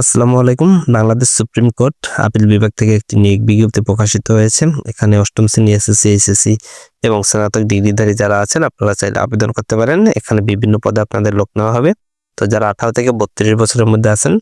আসসালামু আলাইকুম। Bangladesh supreme court appeal বিভাগ থেকে একটি নিয়োগ বিজ্ঞপ্তি প্রকাশিত হয়েছে। এখানে অষ্টম শ্রেণি এসএসসি, এইচএসসি এবং স্নাতক ডিগ্রিধারী যারা আছেন, আপনারা চাইলে আবেদন করতে পারেন। এখানে বিভিন্ন পদে আপনাদের লোক নেওয়া হবে। তো যারা আঠারো থেকে বত্রিশ বছরের মধ্যে আছেন,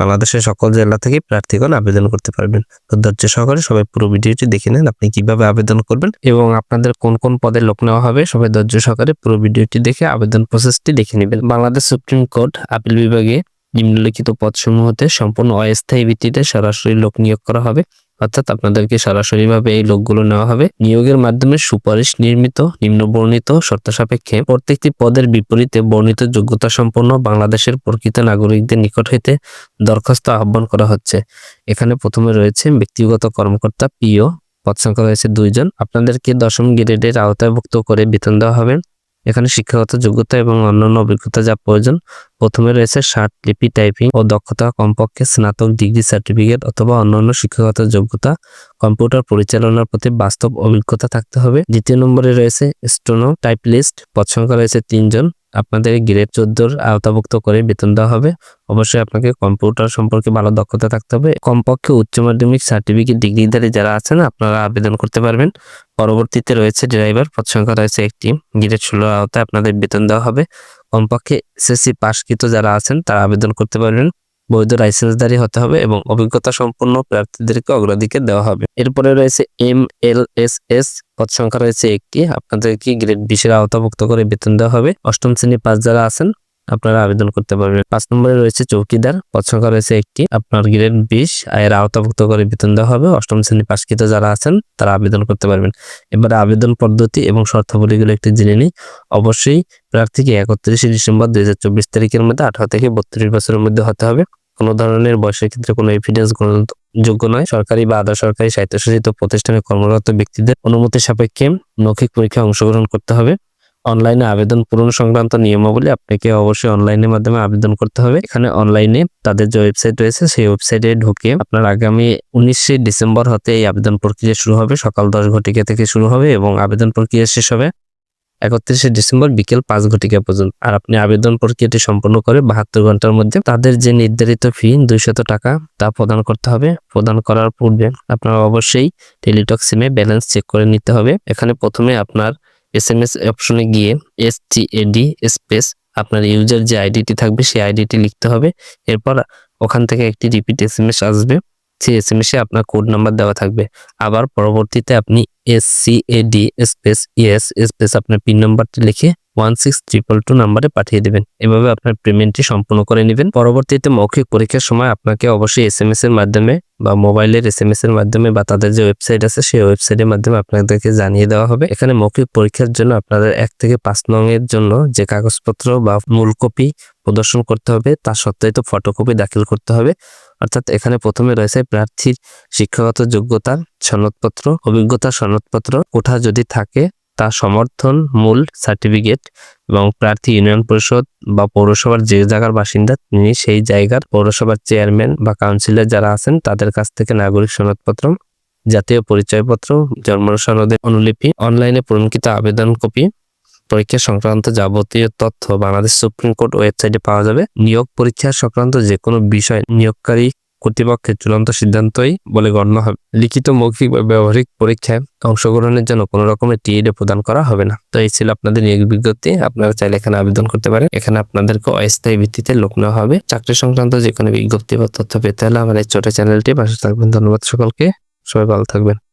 বাংলাদেশের সকল জেলা থেকে প্রার্থীগণ আবেদন করতে পারবেন। তো ধৈর্য সহকারে সবাই পুরো ভিডিওটি দেখে নেন, আপনি কীভাবে আবেদন করবেন এবং আপনাদের কোন কোন পদে লোক নেওয়া হবে। সবাই ধৈর্য সহকারে পুরো ভিডিওটি দেখে আবেদন প্রসেসটি দেখে নেবেন। বাংলাদেশ সুপ্রিম কোর্ট আপিল বিভাগে নিম্নলিখিত পদসমূহতে সম্পূর্ণ অস্থায়ী ভিত্তিতে সরাসরি লোক নিয়োগ করা হবে। অর্থাৎ আপনাদেরকে সরাসরিভাবে এই লোকগুলো নেওয়া হবে। নিয়োগের মাধ্যমে সুপারিশ নির্মিত নিম্ন বর্ণিত শর্ত সাপেক্ষে প্রত্যেকটি পদের বিপরীতে বর্ণিত যোগ্যতা সম্পন্ন বাংলাদেশের প্রকৃত নাগরিকদের নিকট হইতে দরখাস্ত আহ্বান করা হচ্ছে। এখানে প্রথমে রয়েছে ব্যক্তিগত কর্মকর্তা পিও, পদ সংখ্যা রয়েছে দুইজন। আপনাদেরকে দশম গ্রেডের আওতায়ভুক্ত করে বেতন দেওয়া হবে। এখানে শিক্ষাগত যোগ্যতা এবং অন্যান্য অভিজ্ঞতা যা প্রয়োজন, প্রথমে রয়েছে ষাট লিপি টাইপিং ও দক্ষতা কমপক্ষে স্নাতক ডিগ্রি সার্টিফিকেট অথবা অন্যান্য শিক্ষাগত যোগ্যতা। কম্পিউটার পরিচালনার প্রতি বাস্তব অভিজ্ঞতা থাকতে হবে। দ্বিতীয় নম্বরে রয়েছে স্টোনো টাইপ লিস্ট সংখ্যা রয়েছে তিনজন। আপনাদের গ্রেড চোদ্দোর আওতাভুক্ত করে বেতন দেওয়া হবে। অবশ্যই আপনাকে কম্পিউটার সম্পর্কে ভালো দক্ষতা থাকতে হবে। কমপক্ষে উচ্চ মাধ্যমিক সার্টিফিকেট ডিগ্রিধারী যারা আছেন, আপনারা আবেদন করতে পারবেন। পরবর্তীতে রয়েছে ড্রাইভার, পদ সংখ্যা রয়েছে একটি। গ্রেড ষোলোর আওতায় আপনাদের বেতন দেওয়া হবে। কমপক্ষে এসএসসি পাশকৃত যারা আছেন, তারা আবেদন করতে পারবেন। বৈধ লাইসেন্সধারী হতে হবে এবং অভিজ্ঞতা সম্পন্ন প্রার্থীদেরকে অগ্রাধিকার দেওয়া হবে। এরপরে রয়েছে এম এল এস এস, পদ সংখ্যা রয়েছে একটি। আপনাদেরকে গ্রেড বিশের আওতাভুক্ত করে বেতন দেওয়া হবে। অষ্টম শ্রেণি পাঁচ যারা আছেন আপনারা আবেদন করতে পারবেন। পাঁচ নম্বরে রয়েছে চৌকিদার। সংখ্যা রয়েছে একটি। আপনার গ্রেড বিশ। আয়ের আওতাভুক্ত করে বেতন দেওয়া হবে। অষ্টম শ্রেণি পাশকৃত যারা আছেন, তারা আবেদন করতে পারবেন। এবারে আবেদন পদ্ধতি এবং শর্তাবলীগুলো একটু জেনে নিই। অবশ্যই প্রার্থীকে একত্রিশে ডিসেম্বর দুই হাজার চব্বিশ তারিখের মধ্যে আঠারো থেকে বত্রিশ বছরের মধ্যে হতে হবে। কোনো ধরনের বয়সের ক্ষেত্রে কোনো এভিডেন্স যোগ্য নয়। সরকারি বা আধা সরকারি স্বায়ত্তশাসিত প্রতিষ্ঠানে কর্মরত ব্যক্তিদের অনুমতি সাপেক্ষে মৌখিক পরীক্ষায় অংশগ্রহণ করতে হবে। অনলাইনে আবেদন পূরণ সংক্রান্ত নিয়মাবলী আপনাকে অবশ্যই অনলাইনের মাধ্যমে আবেদন করতে হবে। এখানে অনলাইনে তাদের যে ওয়েবসাইট রয়েছে, সেই ওয়েবসাইটে ঢুকে আপনার আগামী উনিশে ডিসেম্বর হতে এই আবেদন প্রক্রিয়া শুরু হবে। সকাল দশ ঘটিকা থেকে শুরু হবে এবং আবেদন প্রক্রিয়া শেষ হবে একত্রিশে ডিসেম্বর বিকেল পাঁচ ঘটিকা পর্যন্ত। আর আপনি আবেদন প্রক্রিয়াটি সম্পন্ন করে বাহাত্তর ঘণ্টার মধ্যে তাদের যে নির্ধারিত ফি দুইশত টাকা, তা প্রদান করতে হবে। প্রদান করার পূর্বে আপনার অবশ্যই টেলিটক সিমে ব্যালেন্স চেক করে নিতে হবে। এখানে প্রথমে আপনার এস এম এস অপশনে গিয়ে এস টি এডি স্পেস আপনার ইউজার যে আইডিটি থাকবে সেই আইডিটি লিখতে হবে। এরপর ওখান থেকে একটি রিপিট এস এম এস আসবে। সেই এস এম এসে আপনার কোড নাম্বার দেওয়া থাকবে। আবার পরবর্তীতে আপনি S C A D space ES space আপনার পিন নাম্বারটি লিখে ওয়ান সিক্স ট্রিপল টু নাম্বারে পাঠিয়ে দেবেন। এভাবে আপনার পেমেন্টটি সম্পূর্ণ করে নেবেন। পরবর্তীতে মৌখিক পরীক্ষার সময় আপনাকে অবশ্যই এস এম এস এর মাধ্যমে বা মোবাইলের এস এম এস এর মাধ্যমে বা তাদের যে ওয়েবসাইট আছে, সেই ওয়েবসাইটের মাধ্যমে আপনাদেরকে জানিয়ে দেওয়া হবে। এখানে মৌখিক পরীক্ষার জন্য আপনাদের এক থেকে পাঁচ নং এর জন্য যে কাগজপত্র বা মূল কপি প্রদর্শন করতে হবে তার সত্যায়িত ফটোকপি দাখিল করতে হবে। অর্থাৎ এখানে প্রথমে রয়েছে প্রার্থীর শিক্ষাগত যোগ্যতা, সনদপত্র, অভিজ্ঞতা সনদপত্র। কোঠা যদি থাকে তা সমর্থন, মূল সার্টিফিকেট এবং প্রার্থী ইউনিয়ন পরিষদ বা পৌরসভার যে জায়গার বাসিন্দা, তিনি সেই জায়গার পৌরসভার চেয়ারম্যান বা কাউন্সিলর যারা আছেন, তাদের কাছ থেকে নাগরিক সনদপত্র, জাতীয় পরিচয়পত্র, জন্ম সনদের অনুলিপি, অনলাইনে পূরণকৃত আবেদন কপি, পরীক্ষা সংক্রান্ত যাবতীয় তথ্য বাংলাদেশ সুপ্রিম কোর্ট ওয়েবসাইটে পাওয়া যাবে। নিয়োগ পরীক্ষা সংক্রান্ত যে কোনো বিষয় নিয়োগকারী কর্তৃপক্ষের চূড়ান্ত সিদ্ধান্তই বলে গণ্য হবে। লিখিত মৌখিক বা ব্যবহারিক পরীক্ষায় অংশগ্রহণের জন্য কোনো রকমের টিএডে প্রদান করা হবে না। তো এই ছিল আপনাদের নিয়োগ বিজ্ঞপ্তি। আপনারা চাইলে এখানে আবেদন করতে পারেন। এখানে আপনাদেরকে অস্থায়ী ভিত্তিতে লোক নেওয়া হবে। চাকরি সংক্রান্ত যে কোনো বিজ্ঞপ্তি বা তথ্য পেতে হলে আমার এই ছোট চ্যানেলটি পাশে থাকবেন। ধন্যবাদ সকলকে। সবাই ভালো থাকবেন।